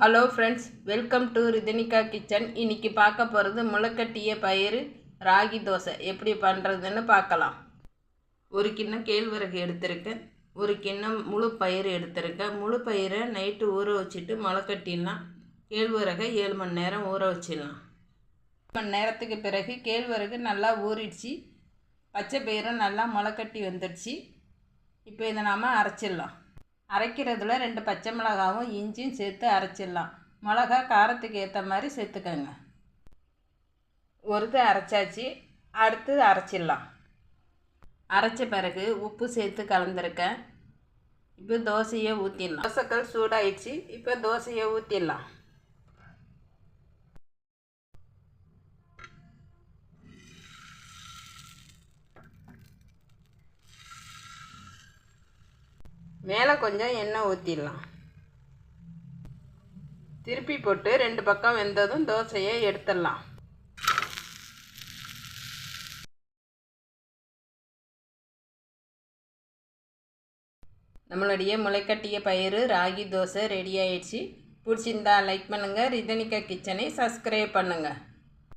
Hello friends welcome to Rithanika kitchen இன்னைக்கு பார்க்க போகிறது முளைக்கட்டிய பயிறு ராகி தோசை. எப்படி பண்ணுறதுன்னு பார்க்கலாம். ஒரு கிண்ணம் கேழ்வரகு எடுத்திருக்கேன். ஒரு கிண்ணம் முழு பயிறு எடுத்திருக்கேன். முழு பயிரை நைட்டு ஊற வச்சுட்டு முளைக்கட்டிடலாம். கேழ்வரகை ஏழு மணி நேரம் ஊற வச்சிடலாம். மணி நேரத்துக்கு பிறகு கேழ்வரகு நல்லா ஊறிடுச்சு. பச்சை பயிரும் நல்லா முளைக்கட்டி வந்துடுச்சு. இப்போ இதை நாம் அரைச்சிடலாம். அரைக்கிறதுல ரெண்டு பச்சை மிளகாவும் இஞ்சியும் சேர்த்து அரைச்சிடலாம். மிளகா காரத்துக்கு ஏற்ற மாதிரி சேர்த்துக்கோங்க. ஒருது அரைச்சாச்சு. அடுத்து அரைச்சிடலாம். அரைச்ச பிறகு உப்பு சேர்த்து கலந்துருக்கேன். இப்போ தோசையை ஊற்றிடலாம் தோசைக்கல் சூடாயிடுச்சு. இப்போ தோசையை ஊற்றிடலாம் மேலே கொஞ்சம் எண்ணெய் ஊற்றிடலாம் திருப்பி போட்டு ரெண்டு பக்கம் வெந்ததும் தோசையை எடுத்துடலாம். நம்மளுடைய முளைக்கட்டிய பயிறு ராகி தோசை ரெடி ஆயிடுச்சு. பிடிச்சிருந்தா லைக் பண்ணுங்கள் ரிதனிகா கிச்சனை சப்ஸ்கிரைப் பண்ணுங்கள்